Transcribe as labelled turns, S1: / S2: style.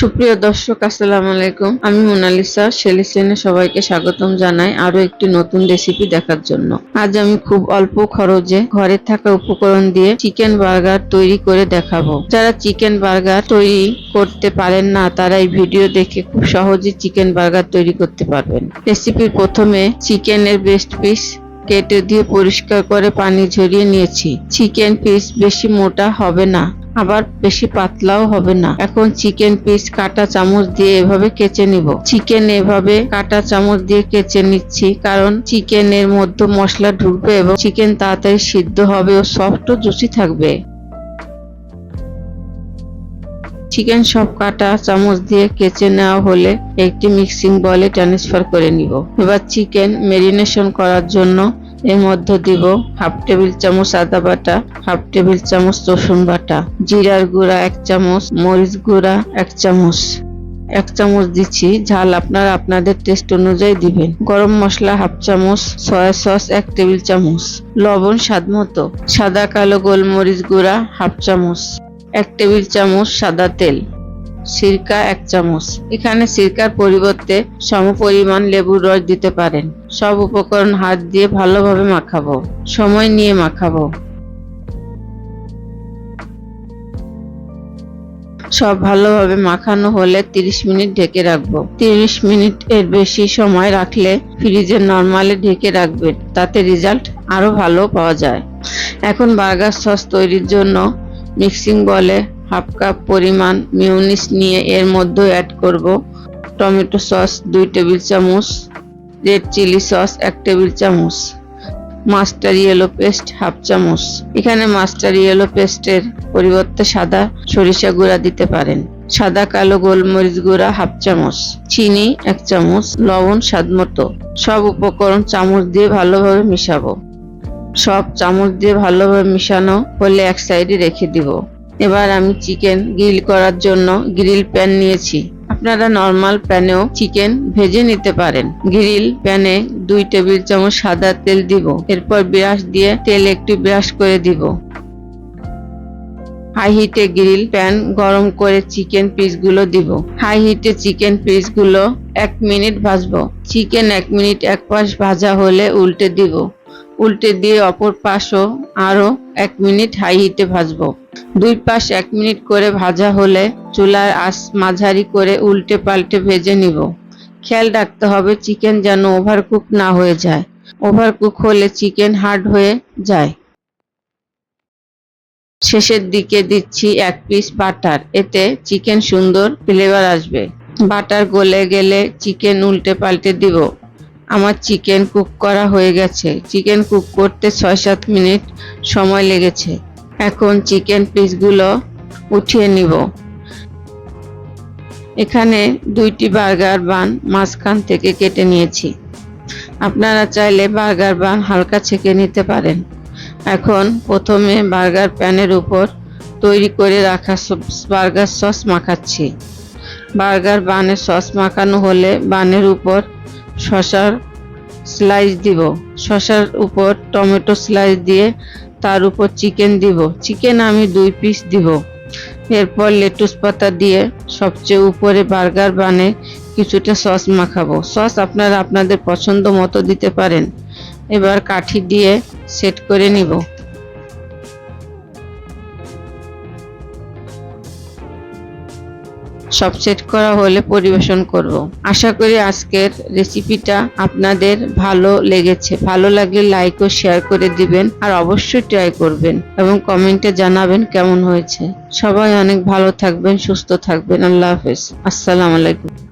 S1: সুপ্রিয় দর্শক, আসসালাম আলাইকুম। আমি মোনালিসা শেলিসেনে সবাইকে স্বাগতম জানাই আরও একটি নতুন রেসিপি দেখার জন্য। আজ আমি খুব অল্প খরচে ঘরে থাকা উপকরণ দিয়ে চিকেন বার্গার তৈরি করে দেখাবো। যারা চিকেন বার্গার তৈরি করতে পারেন না, তারা এই ভিডিও দেখে খুব সহজে চিকেন বার্গার তৈরি করতে পারবেন। রেসিপির প্রথমে চিকেনের বেস্ট পিস কেটে দিয়ে পরিষ্কার করে পানি ঝরিয়ে নিয়েছি। চিকেন পিস বেশি মোটা হবে না। আবার বেশি পাতলাও হবে না। এখন চিকেন পিস কাটা চামচ দিয়ে এভাবে কেচে নিব। চিকেন এভাবে কাটা চামচ দিয়ে কেচে নিচ্ছি কারণ চিকেনের মধ্যে মশলা ঢুকবে এবং চিকেন তাড়াতাড়ি সিদ্ধ হবে ও সফট ও জুসি থাকবে। চিকেন সব কাটা চামচ দিয়ে কেচে নেওয়া হলে একটি মিক্সিং বলে ট্রান্সফার করে নিব। এবার চিকেন মেরিনেশন করার জন্য এর মধ্যে দিব হাফ টেবিল চামচ আদা বাটা, হাফ টেবিল চামচ রসুন বাটা, জিরার গুঁড়া এক চামচ, মরিচ গুঁড়া এক চামচ। এক চামচ দিচ্ছি ঝাল আপনারা আপনাদের টেস্ট অনুযায়ী দিবেন। গরম মশলা হাফ চামচ সয়া সস এক টেবিল চামচ, লবণ স্বাদ মতো, সাদা কালো গোলমরিচ গুঁড়া হাফ চামচ, এক টেবিল চামচ সাদা তেল। সিরকা এক চামচ। এখানে সিরকার পরিবর্তে সমপরিমাণ লেবুর রস দিতে পারেন। সব উপকরণ হাত দিয়ে ভালোভাবে মাখাবো। সময় নিয়ে মাখাবো। সব ভালোভাবে মাখানো হলে 30 মিনিট ঢেকে রাখব। 30 মিনিট এর বেশি সময় রাখলে ফ্রিজে নরমালে ঢেকে রাখবেন। তাতে রেজাল্ট আরও ভালো পাওয়া যায়। এখন বার্গার সস তৈরির জন্য মিক্সিং বলে হাফ কাপ পরিমাণ মিউনিস নিয়ে এর মধ্যে অ্যাড করব টমেটো সস দুই টেবিল চামচ রেড চিলি সস এক টেবিল চামচ মাস্টার ইয়েলো পেস্ট হাফ চামচ। এখানে মাস্টার ইয়েলো পেস্টের পরিবর্তে সাদা সরিষা গুঁড়া দিতে পারেন। সাদা কালো গোলমরিচ গুঁড়া হাফ চামচ, চিনি এক চামচ, লবণ স্বাদ মতো। সব উপকরণ চামচ দিয়ে ভালোভাবে মিশাবো। সব চামচ দিয়ে ভালোভাবে মিশানো হলে এক সাইডে রেখে দিব। এবার আমি চিকেন গ্রিল করার জন্য গ্রিল প্যান নিয়েছি। আপনারা নর্মাল প্যানেও চিকেন ভেজে নিতে পারেন। গ্রিল প্যানে দুই টেবিল চামচ সাদা তেল দিব। এরপর ব্রাশ দিয়ে তেল একটু ব্রাশ করে দিব। হাই হিটে গ্রিল প্যান গরম করে চিকেন পিসগুলো দিব। হাই হিটে চিকেন পিসগুলো এক মিনিট ভাজবো। চিকেন এক মিনিট এক পাশ ভাজা হলে উল্টে দিব। উল্টে দিয়ে অপর পাশও আরও এক মিনিট হাই হিটে ভাজবো। দুই পাশ এক মিনিট করে ভাজা হলে চুলার আঁচ মাঝারি করে উল্টে পাল্টে ভেজে নিব। খেয়াল রাখতে হবে চিকেন যেন ওভারকুক না হয়ে যায়। ওভারকুক হলে চিকেন হার্ড হয়ে যায়। শেষের দিকে দিচ্ছি এক পিস বাটার এতে চিকেন সুন্দর ফ্লেভার আসবে। বাটার গলে গেলে চিকেন উল্টে পাল্টে দিব। আমার চিকেন কুক করা হয়ে গেছে। চিকেন কুক করতে ছয় সাত মিনিট সময় লেগেছে। এখন চিকেন পিসগুলো উঠিয়ে নিব। এখানে দুইটি বার্গার বান মাঝখান থেকে কেটে নিয়েছি। আপনারা চাইলে বার্গার বান হালকা ছেঁকে নিতে পারেন। এখন প্রথমে বার্গার প্যানের উপর তৈরি করে রাখা বার্গার সস মাখাচ্ছি। বার্গার বানের সস মাখানো হলে বানের উপর শশার স্লাইস দিব। শশার উপর টমেটো স্লাইস দিয়ে তার উপর চিকেন দিব। চিকেন আমি দুই পিস দিব। এরপর লেটুস পাতা দিয়ে সবচেয়ে উপরে বার্গার বানে কিছুটা সস মাখাবো। সস আপনারা আপনাদের পছন্দ মতো দিতে পারেন। এবার কাঠি দিয়ে সেট করে নিব। সব সেট করা হলে পরিবেশন করব। আশা করি আজকের রেসিপিটা আপনাদের ভালো লেগেছে। ভালো লাগলে লাইক ও শেয়ার করে দিবেন আর অবশ্যই ট্রাই করবেন এবং কমেন্টে জানাবেন কেমন হয়েছে। সবাই অনেক ভালো থাকবেন, সুস্থ থাকবেন। আল্লাহ হাফেজ। আসসালামু আলাইকুম।